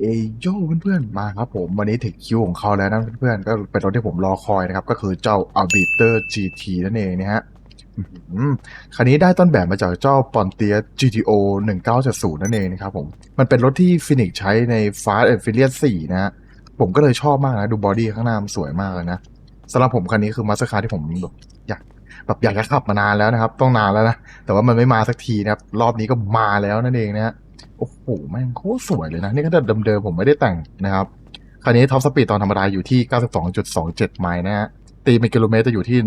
เอยโยเพื่อนๆมาครับผมวันนี้ถึงคิวของเขาแล้วนะเพื่อนๆก็เป็นรถที่ผมรอคอยนะครับ ก็คือเจ้า Arbiter GT นั่นเองนะฮะคันนี้ได้ต้นแบบมาจากเจ้า Pontiac GTO 1970 นั่นเองนะครับผม มันเป็นรถที่ฟินิกใช้ใน Fast and Furious 4 นะฮะผมก็เลยชอบมากนะ ดูบอดี้ข้างหน้ามันสวยมากเลยนะสำหรับผมคันนี้คือมาสคาที่ผมแบบอยากแบบอยากจะขับมานานแล้วนะครับ ต้องนานแล้วนะ แต่ว่ามันไม่มาสักทีนะครับ รอบนี้ก็มาแล้วนั่นเองนะฮะ โอ้โหแม่งโคตรสวยเลยนะ นี่ก็เดิมๆผมไม่ได้แต่งนะครับคันนี้ท็อปสปีดตอนธรรมดาอยู่ที่ 92.27 ไมล์นะฮะตีเป็นกิโลเมตรจะอยู่ที่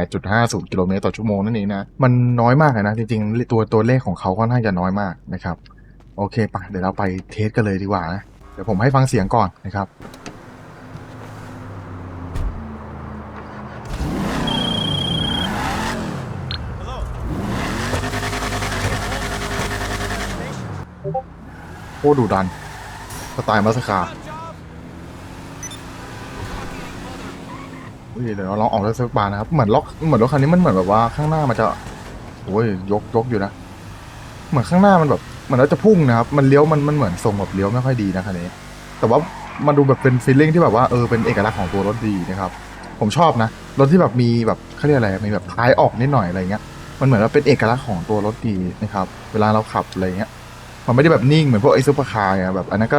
148.50 กิโลเมตรต่อชั่วโมงนั่นเองนะ มันน้อยมากนะ จริงๆ ตัวตัวเลขของเขาก็น่าจะน้อยมากนะครับ โอเคปะเดี๋ยวเราไปเทสกันเลยดีกว่านะ เดี๋ยวผมให้ฟังเสียงก่อนนะครับ ตรดุดันสไตล์มาสคาอุ้ยเดี๋ยวเราลองออกรถเซฟบาร์นะครับ เหมือนล็อกเหมือนรถคันนี้มันเหมือนแบบว่าข้างหน้ามันจะโอ้ยยกยกอยู่นะ เหมือนข้างหน้ามันแบบเหมือนเราจะพุ่งนะครับ มันเลี้ยวมันมันเหมือนทรงแบบเลี้ยวไม่ค่อยดีนะคันนี้ แต่ว่ามันดูแบบเป็นฟีลลิ่งที่แบบว่าเออเป็นเอกลักษณ์ของตัวรถดีนะครับ ผมชอบนะรถที่แบบมีแบบเขาเรียกอะไรมีแบบท้ายออกนิดหน่อยอะไรเงี้ย มันเหมือนว่าเป็นเอกลักษณ์ของตัวรถดีนะครับ เวลาเราขับอะไรเงี้ย มันไม่ได้แบบนิ่งเหมือนพวกไอ้ซูเปอร์คาร์ไงแบบอันนั้นก็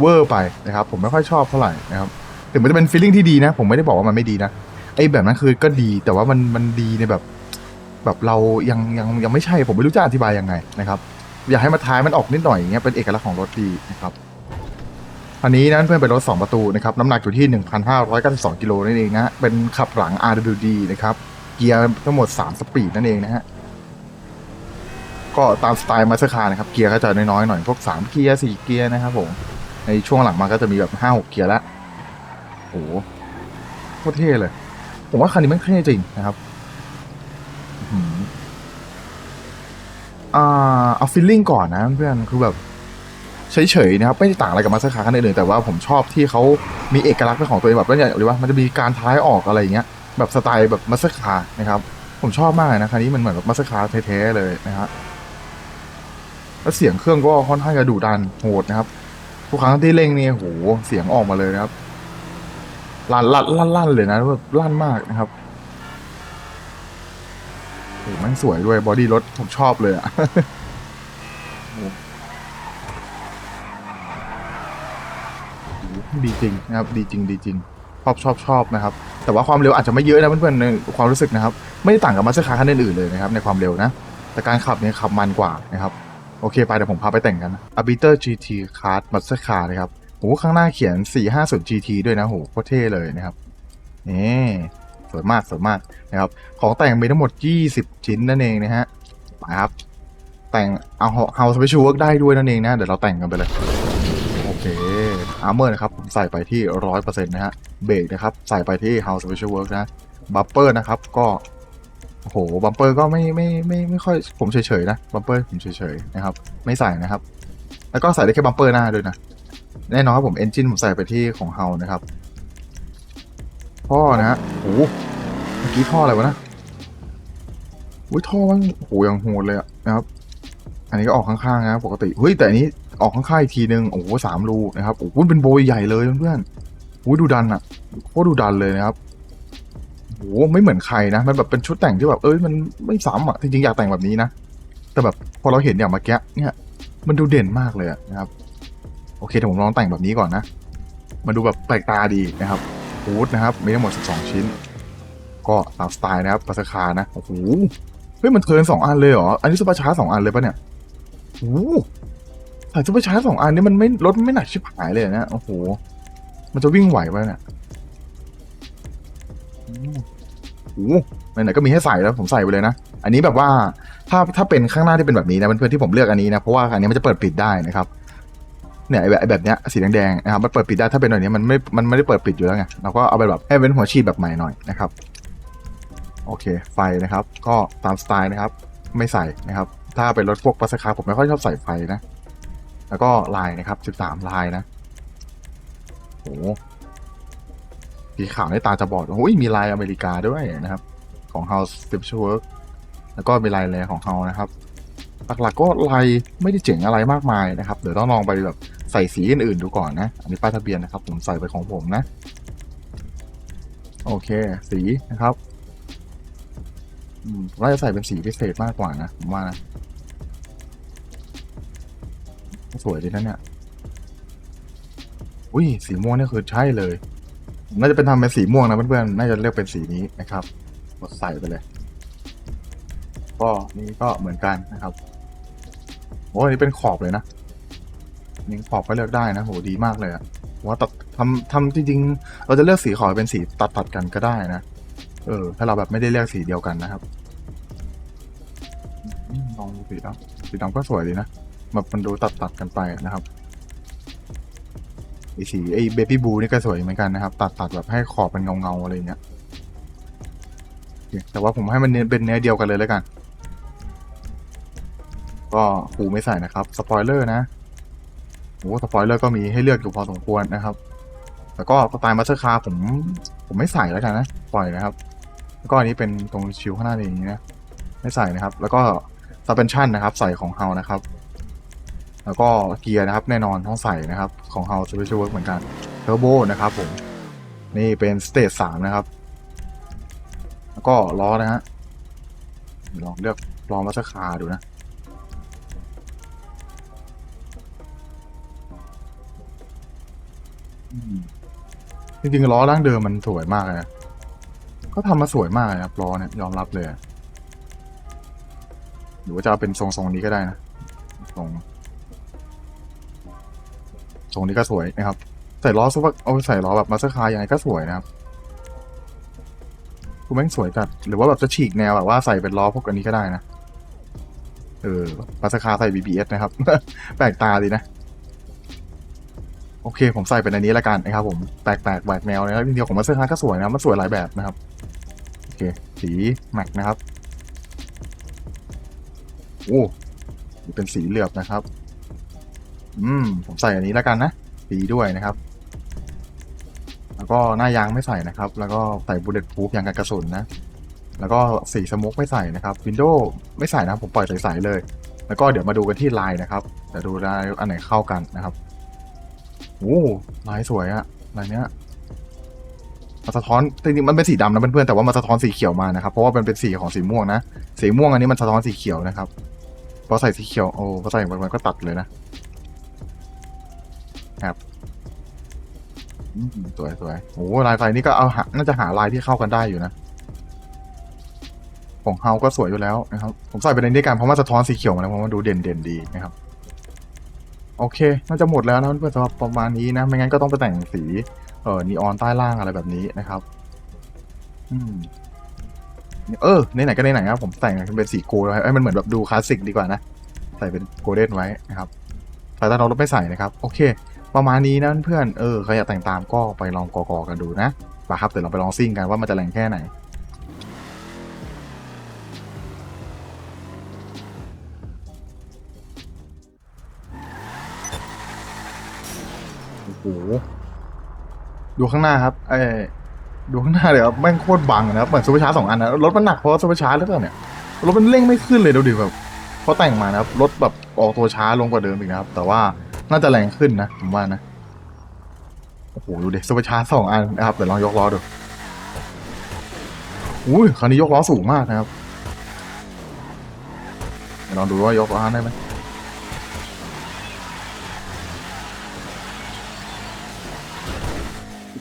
เวอร์ไปนะครับ ผมไม่ค่อยชอบเท่าไหร่นะครับถึงมันจะเป็นฟีลลิ่งที่ดีนะ ผมไม่ได้บอกว่ามันไม่ดีนะไอ้แบบนั้นคือก็ดีแต่ว่ามันมันดีในแบบแบบเรายังยังยังไม่ใช่ผมไม่รู้จะอธิบายยังไงนะครับ อยากให้มาท้ายมันออกนิดหน่อยอย่างเงี้ยเป็นเอกลักษณ์ของรถดีนะครับอันนี้นั้นเพื่อนเป็นรถ 2 ประตูนะครับน้ำหนักอยู่ที่ 1,592กิโลนั่นเองนะเป็นขับหลัง RWD นะครับเกียร์ทั้งหมด 3 สปีดนั่นเองนะฮะ ก็ตามสไตล์มาสเตอร์คาร์นะครับ เกียร์ก็จะน้อยๆหน่อยพวก 3 เกียร์ 4 เกียร์นะครับผม ในช่วงหลังมาก็จะมีแบบ 5 6 เกียร์ละโอ้โหโคตรเท่เลย ผมว่าคันนี้มันเท่จริงนะครับอ่าเอาฟิลลิ่งก่อนนะเพื่อนคือแบบเฉยๆนะครับไม่ได้ต่างอะไรกับมาสเตอร์คาร์คันอื่นๆแต่ว่าผมชอบที่เขามีเอกลักษณ์เป็นของตัวเองแบบว่าอย่างหรือว่ามันจะมีการท้ายออกอะไรอย่างเงี้ยแบบสไตล์แบบมาสเตอร์คาร์นะครับผมชอบมากนะคันนี้มันเหมือนแบบมาสเตอร์คาร์แท้ๆเลยนะครับ แล้วเสียงเครื่องก็ค่อนข้างจะดุดันโหดนะครับ ทุกครั้งที่เร่งนี่โหเสียงออกมาเลยนะครับลั่นลั่นลั่นลั่นเลยนะแบบลั่นมากนะครับโหมันสวยด้วยบอดี้รถผมชอบเลยอะโอ้โหดีจริงนะครับ ดีจริงดีจริงชอบชอบชอบนะครับ แต่ว่าความเร็วอาจจะไม่เยอะนะเพื่อนๆในความรู้สึกนะครับ ไม่ได้ต่างกับมาสเตอร์คาร์คันอื่นๆเลยนะครับ ในความเร็วนะ แต่การขับเนี่ยขับมันกว่านะครับ อเคไปเดี๋ยวผมพาไปแต่งกันนะ Arbiter GT Card Master Car นะครับโหข้างหน้าเขียน 450 GT ด้วยนะโหโคตรเท่เลยนะครับนี่สวยมากสวยมากนะครับ ของแต่งมีทั้งหมด 20 ชิ้นนั่นเองนะฮะไปครับ แต่งเอาเฮาสเปเชียลเวิร์กได้ด้วยนั่นเองนะ เดี๋ยวเราแต่งกันไปเลย โอเคอาร์เมอร์นะครับผมใส่ไปที่ 100%นะฮะเบรกนะครับ ใส่ไปที่ House Special Work นะบัมเปอร์นะครับ ก็ โอ้โหบัมเปอร์ก็ไม่ไม่ไม่ไม่ค่อยผมเฉยๆนะบัมเปอร์ผมเฉยๆนะครับ ไม่ใส่นะครับ แล้วก็ใส่ได้แค่บัมเปอร์หน้าด้วยนะ แน่นอนครับผมเอนจินผมใส่ไปที่ของเฮานะครับ ท่อนะฮะโอ้โหเมื่อกี้ท่ออะไรวะนะอุ้ยท่อมันโอ้โหยังโหดเลยอะนะครับ อันนี้ก็ออกข้างๆนะปกติเฮ้ยแต่อันนี้ออกข้างๆอีกทีนึงโอ้โหสามรูนะครับโอ้โหเป็นโบยใหญ่เลยเพื่อนๆโอ้ยดูดันอะโคตรดูดันเลยนะครับ โอ้โหไม่เหมือนใครนะ มันแบบเป็นชุดแต่งที่แบบ เอ้ยมันไม่ซ้ำอะ จริงๆ อยากแต่งแบบนี้นะ แต่แบบพอเราเห็นอย่างเมื่อกี้เนี่ย มันดูเด่นมากเลยนะครับ โอเคเดี๋ยวผมลองแต่งแบบนี้ก่อนนะ มันดูแบบแปลกตาดีนะครับฮูดนะครับ มีทั้งหมด 12 ชิ้น ก็ตามสไตล์นะครับปัสคานะ โอ้โห เฮ้ยมันเทิร์นสองอันเลยเหรอ อันนี้ซุปเปอร์ชาร์จสองอันเลยปะเนี่ยโอ้โหใส่ซุปเปอร์ชาร์จสองอันนี่มันไม่รถไม่หนักชิบหายเลยนะ โอ้โห มันจะวิ่งไหวปะเนี่ย โอ้โหไหนๆก็มีให้ใส่แล้วผมใส่ไปเลยนะ อันนี้แบบว่าถ้าถ้าเป็นข้างหน้าที่เป็นแบบนี้นะเพื่อนๆที่ผมเลือกอันนี้นะเพราะว่าอันนี้มันจะเปิดปิดได้นะครับเนี่ยไอแบบแบบเนี้ยสีแดงๆนะครับมันเปิดปิดได้ถ้าเป็นแบบนี้มันไม่มันไม่ได้เปิดปิดอยู่แล้วไงเราก็เอาไปแบบให้เป็นหัวฉีดแบบใหม่หน่อยนะครับ โอเค ไฟนะครับ ก็ตามสไตล์นะครับ ไม่ใส่นะครับ ถ้าเป็นรถพวกปัสคาผมไม่ค่อยชอบใส่ไฟนะ แล้วก็ลายนะครับ 13 ลายนะโอ้ สีขาวในตาจะบอดโอ้ยมีลายอเมริกาด้วยนะครับ ของ House s t e p s Work แล้วก็มีลายแลของ House นะครับ หลักๆก็ลายไม่ได้เจ๋งอะไรมากมายนะครับ เดี๋ยวต้องลองไปแบบใส่สีอื่นๆดูก่อนนะ อันนี้ป้ายทะเบียนนะครับ ผมใส่ไปของผมนะ โอเค สีนะครับผมน่าจะใส่เป็นสีพิเศษมากกว่านะผมว่านะสวยดีนะเนี่ย อุ้ยสีม่วงนี่คือใช่เลย น่าจะเป็นทำเป็นสีม่วงนะเพื่อนๆ น่าจะเลือกเป็นสีนี้นะครับ กดใส่ไปเลย ก็นี่ก็เหมือนกันนะครับ โอ้ยนี่เป็นขอบเลยนะนี่ขอบก็เลือกได้นะโหดีมากเลยอะว่าตัดทำทำจริงๆ เราจะเลือกสีขอบเป็นสีตัดตัดกันก็ได้นะ เออ ถ้าเราแบบไม่ได้เลือกสีเดียวกันนะครับลองดูสีดำสีดำก็สวยดีนะแบบมันดูตัดตัดกันไปนะครับ ไอสีไอเบบี้บูนี่ก็สวยเหมือนกันนะครับ ตัดตัดแบบให้ขอบเป็นเงาเงาอะไรเงี้ยแต่ว่าผมให้มันเป็นเนื้อเดียวกันเลยแล้วกัน ก็ปูไม่ใส่นะครับสปอยเลอร์นะโอ้สปอยเลอร์ก็มีให้เลือกอยู่พอสมควรนะครับแล้วก็สไตล์มาสเตอร์คาร์ผมผมไม่ใส่แล้วกันนะปล่อยนะครับ แล้วก็อันนี้เป็นตรงชิวข้างหน้าอย่างนี้นะไม่ใส่นะครับ แล้วก็ suspension นะครับ ใส่ของเฮานะครับ แล้วก็เกียร์นะครับแน่นอนต้องใส่นะครับของเฮาจะไม่ช่วยเหมือนกันเทอร์โบนะครับผมนี่เป็นสเตจสามนะครับ แล้วก็ล้อนะฮะลองเลือกล้อมาสเตอร์คาดูนะจริงๆล้อร่างเดิมมันสวยมากเลยนะเขาทำมาสวยมากเลยครับล้อเนี่ยยอมรับเลยหรือว่าจะเอาเป็นทรงๆนี้ก็ได้นะทรง ทรงนี้ก็สวยนะครับใส่ล้อซุปเปอร์เอาใส่ล้อแบบมาสเตอร์คาร์ยังไงก็สวยนะครับคุณแม่งสวยจัดหรือว่าแบบจะฉีกแนวแบบว่าใส่เป็นล้อพวกอันนี้ก็ได้นะเออมาสเตอร์คาร์ใส่ BBS นะครับ แปลกตาดีนะ โอเค ผมใส่เป็นอันนี้ละกันนะครับ ผมแปลกแปลกแหวกแนวนะครับจริงๆของมาสเตอร์คาร์ก็สวยนะมันสวยหลายแบบนะครับโอเคสีแม็กนะครับโอ้เป็นสีเหลือบนะครับ อืม ผมใส่อันนี้และกันนะสีด้วยนะครับ แล้วก็หน้ายางไม่ใส่นะครับ แล้วก็ใส่บูเลตพูฟยางกันกระสุนนะ แล้วก็สีสโมกไม่ใส่นะครับวินโดว์ไม่ใส่นะผมปล่อยใสๆเลย แล้วก็เดี๋ยวมาดูกันที่ลายนะครับเดี๋ยวดูลายอันไหนเข้ากันนะครับโอ้ลายสวยอะลายเนี้ยมันสะท้อนจริงๆมันเป็นสีดำนะเพื่อนๆแต่ว่ามันสะท้อนสีเขียวมานะครับ เพราะว่ามันเป็นสีของสีม่วงนะสีม่วงอันนี้มันสะท้อนสีเขียวนะครับพอใส่สีเขียวโอ้พอใส่มันมันก็ตัดเลยนะ ครับสวยสวยโอ้ลายไฟนี่ก็เอาหาน่าจะหาลายที่เข้ากันได้อยู่นะ ของเฮาก็สวยอยู่แล้วนะครับ ผมใส่ไปในนี้กันเพราะว่าสะท้อนสีเขียวมานะเพราะว่าดูเด่นเด่นดีนะครับ โอเค น่าจะหมดแล้วนะเพื่อนๆสำหรับประมาณนี้นะ ไม่งั้นก็ต้องไปแต่งสี เอ่อนีออนใต้ล่างอะไรแบบนี้นะครับ อืมเออไหนๆก็ไหนๆครับผมแต่งเป็นสีโกลด์ไว้ให้มันเหมือนแบบดูคลาสสิกดีกว่านะ ใส่เป็นโกลเด้นไว้นะครับสายตาเราไม่ใส่นะครับ โอเค ประมาณนี้นะเพื่อนเออใครอยากแต่งตามก็ไปลองกอๆกันดูนะไปครับเดี๋ยวเราไปลองซิ่งกันว่ามันจะแรงแค่ไหนโอ้โหดูข้างหน้าครับไอ้ดูข้างหน้าเลยครับแม่งโคตรบังนะครับเหมือนซูเปอร์ชาร์จสองอันนะรถมันหนักเพราะซูเปอร์ชาร์จหรือเปล่าเนี่ยรถมันเร่งไม่ขึ้นเลยดูดิแบบเพราะแต่งมานะครับรถแบบออกตัวช้าลงกว่าเดิมอีกนะครับ แต่ว่า น่าจะแรงขึ้นนะผมว่านะ โอ้โห ดูดิซูเปอร์ชาร์สองอันนะครับ เดี๋ยวลองยกล้อดู อุ้ยคันนี้ยกล้อสูงมากนะครับเดี๋ยวลองดูว่ายกล้อได้ไหม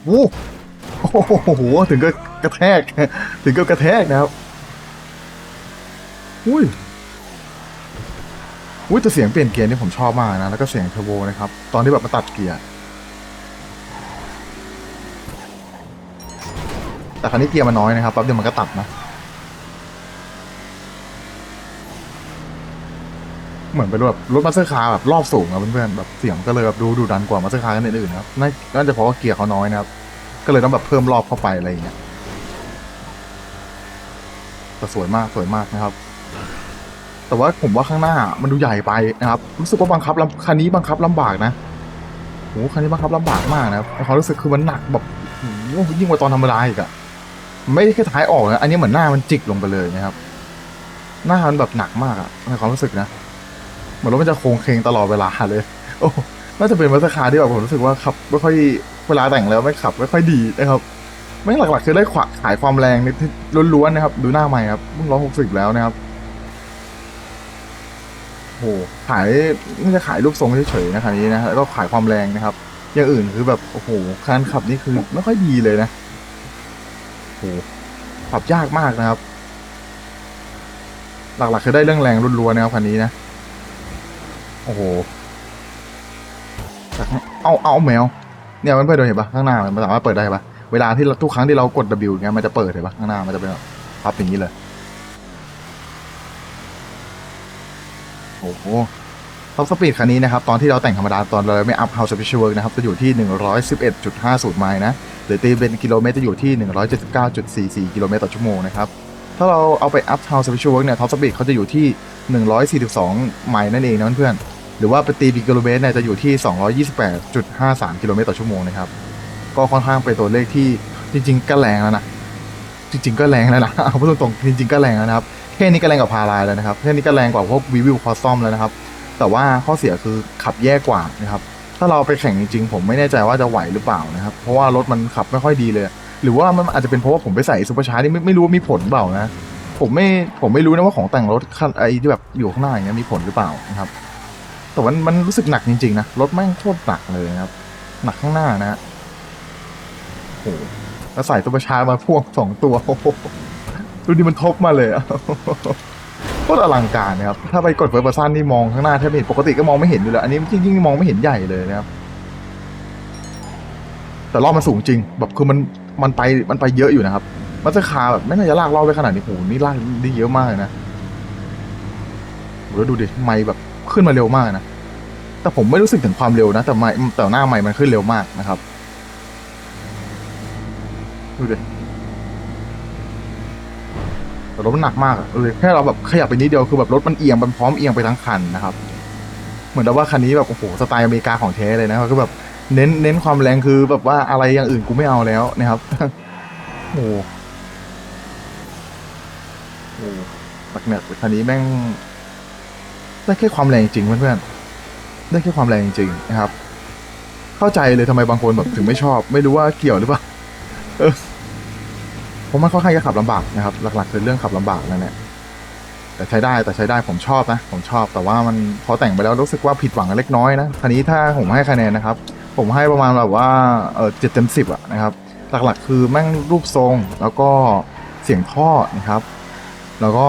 โอ้โห ถึงก็กระแทก ถึงก็กระแทกนะครับ อุ้ย อุ้ยแต่เสียงเปลี่ยนเกียร์นี่ผมชอบมากนะ แล้วก็เสียงเทอร์โบนะครับ ตอนที่แบบมาตัดเกียร์ แต่ครั้นี้เกียร์มันน้อยนะครับแป๊บเดียวมันก็ตัดนะ เหมือนเป็นแบบรถมาสเตอร์คาร์แบบรอบสูงอะเพื่อนๆแบบเสียงก็เลยแบบดูดูดันกว่ามาสเตอร์คาร์กันอื่นๆครับน่าน่าจะเพราะว่าเกียร์เขาน้อยนะครับ ก็เลยต้องแบบเพิ่มรอบเข้าไปอะไรอย่างเงี้ยแต่สวยมากสวยมากนะครับ แต่ว่าผมว่าข้างหน้ามันดูใหญ่ไปนะครับ รู้สึกว่าบังคับลำคันนี้บังคับลำบากนะโหคันนี้บังคับลำบากมากนะครับความรู้สึกคือมันหนักแบบยิ่งกว่าตอนธรรมดาอีกอะไม่ได้แค่ท้ายออกนะอันนี้เหมือนหน้ามันจิกลงไปเลยนะครับ หน้ามันแบบหนักมากอะในความรู้สึกนะเหมือนรถมันจะโค้งเคงตลอดเวลาเลย โอ้น่าจะเป็นมัสคาร์ที่แบบผมรู้สึกว่าขับไม่ค่อยเวลาแต่งแล้วไม่ขับไม่ค่อยดีนะครับไม่หลักๆคือได้ขวาขายความแรงนิดล้วนๆนะครับ ดูหน้าใหม่ครับเพิ่งร้อยหกสิบแล้วนะครับ โหขายนี่จะขายรูปทรงเฉยๆนะคันนี้นะแล้วก็ขายความแรงนะครับ อย่างอื่นคือแบบโอ้โหการขับนี่คือไม่ค่อยดีเลยนะโอ้โหขับยากมากนะครับ หลักๆคือได้เรื่องแรงล้วนๆนะครับคันนี้นะโอ้โหเอาเอาแมวเนี่ยมันเปิดโดนเห็นปะข้างหน้ามันสามารถเปิดได้ปะเวลาที่ทุกครั้งที่เรากด W อย่างเงี้ยมันจะเปิดเห็นปะข้างหน้ามันจะเป็นแบบพับอย่างนี้เลย โอ้โหท็อปสปีดคันนี้นะครับ ตอนที่เราแต่งธรรมดา ตอนเราไม่อัพ House Special Work นะครับ จะอยู่ที่ 111.50 ไมล์นะ หรือตีเป็นกิโลเมตรจะอยู่ที่ 179.44 กิโลเมตรต่อชั่วโมงนะครับ ถ้าเราเอาไปอัพ House Special Work เนี่ยท็อปสปีดเขาจะอยู่ที่ 142 ไมล์นั่นเองนะเพื่อนๆหรือว่าไปตีเป็นกิโลเมตรเนี่ยจะอยู่ที่ 228.53 กิโลเมตรต่อชั่วโมงนะครับ ก็ค่อนข้างเป็นตัวเลขที่จริง ๆ ก็แรงแล้วนะ จริง ๆ ก็แรงแล้วนะเอาพูดตรงๆจริง ๆ ก็แรงแล้วนะครับ แค่นี้ก็แรงกว่าพาราแล้วนะครับแค่นี้ก็แรงกว่าพวกวิวิวคอสตอมแล้วนะครับ แต่ว่าข้อเสียคือขับแย่กว่านะครับ ถ้าเราไปแข่งจริงๆผมไม่แน่ใจว่าจะไหวหรือเปล่านะครับ เพราะว่ารถมันขับไม่ค่อยดีเลย หรือว่ามันอาจจะเป็นเพราะว่าผมไปใส่ซูเปอร์ชาร์จนี่ไม่ไม่รู้มีผลเปล่านะ ผมไม่ผมไม่รู้นะว่าของแต่งรถคันไอ้ที่แบบอยู่ข้างหน้าอย่างเงี้ยมีผลหรือเปล่านะครับ แต่ว่ามันรู้สึกหนักจริงๆนะรถแม่งโคตรหนักเลยนะครับ หนักข้างหน้านะโอ้โหแล้วใส่ตัวประชาร์จมาพ่วงสองตัวโอ้โห ดูดิมันทบมาเลยอะโคตรอลังการนะครับ ถ้าไปกดเฟิร์สเพอร์ซันนี่มองข้างหน้าแทบไม่เห็นปกติก็มองไม่เห็นอยู่แล้ว อันนี้จริงๆมองไม่เห็นใหญ่เลยนะครับ แต่รอบมันสูงจริง แบบคือมันมันไปมันไปเยอะอยู่นะครับ มัสคาแบบไม่น่าจะลากรอบไปขนาดนี้โหนี่ลากได้เยอะมากเลยนะหแล้วดูดิไม่แบบขึ้นมาเร็วมากนะ แต่ผมไม่รู้สึกถึงความเร็วนะ แต่ไม่แต่หน้าไม่มันขึ้นเร็วมากนะครับ ดูดิ แต่รถมันหนักมากอะดูดิแค่เราแบบขยับไปนิดเดียวคือแบบรถมันเอียงมันพร้อมเอียงไปทั้งคันนะครับ เหมือนกับว่าคันนี้แบบโอ้โหสไตล์อเมริกาของแท้เลยนะครับคือแบบเน้นเน้นความแรงคือแบบว่าอะไรอย่างอื่นกูไม่เอาแล้วนะครับโอ้โหโอ้โหหนักเนี่ยคันนี้แม่งได้แค่ความแรงจริงเพื่อนๆได้แค่ความแรงจริงนะครับ เข้าใจเลยทำไมบางคนแบบถึงไม่ชอบ ไม่รู้ว่าเกี่ยวหรือเปล่าเออ ผมมันค่อนข้างจะขับลำบากนะครับ หลักๆคือเรื่องขับลำบากนั่นแหละแต่ใช้ได้แต่ใช้ได้ผมชอบนะ ผมชอบแต่ว่ามันพอแต่งไปแล้วรู้สึกว่าผิดหวังเล็กน้อยนะคันนี้ถ้าผมให้คะแนนนะครับ ผมให้ประมาณแบบว่าเออเจ็ดเต็มสิบอะนะครับ หลักๆคือแม่งรูปทรงแล้วก็เสียงท่อนะครับ แล้วก็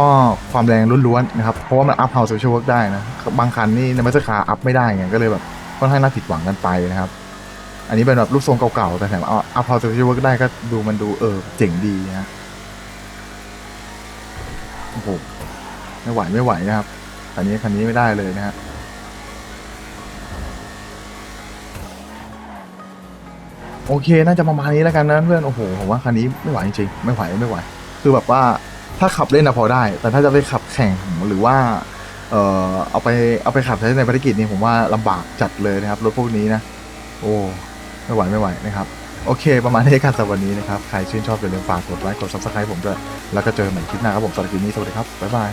ความแรงล้วนๆนะครับเพราะว่ามันอัพเฮาส์โซเชียลเวิร์กได้นะบางคันนี่ในมัสคาอัพไม่ได้ไงก็เลยแบบค่อนข้างน่าผิดหวังกันไปนะครับ อันนี้เป็นแบบรูปทรงเก่าๆ แต่แถมเอาเฮาส์โซเชียลเวิร์กได้ก็ดูมันดูเออเจ๋งดีนะโอ้โหไม่ไหวไม่ไหวนะครับคันนี้คันนี้ไม่ได้เลยนะฮะโอเค น่าจะประมาณนี้แล้วกันนะเพื่อน โอ้โห ผมว่าคันนี้ไม่ไหวจริงๆ ไม่ไหว ไม่ไหว คือแบบว่า ถ้าขับเล่นนะพอได้ แต่ถ้าจะไปขับแข่งหรือว่า เออเอาไป เอาไปขับใช้ในภารกิจนี่ผมว่าลำบากจัดเลยนะครับ รถพวกนี้นะ โอ้ ไม่ไหวไม่ไหวนะครับโอเค ประมาณนี้กันสำหรับวันนี้นะครับ ใครชื่นชอบอย่าลืมฝากกดไลค์กดซับสไคร b ์ผมด้วย แล้วก็เจอกันใหม่คลิปหน้าครับผมสำหรับคลิปนี้สวัสดีครับ บ๊ายบาย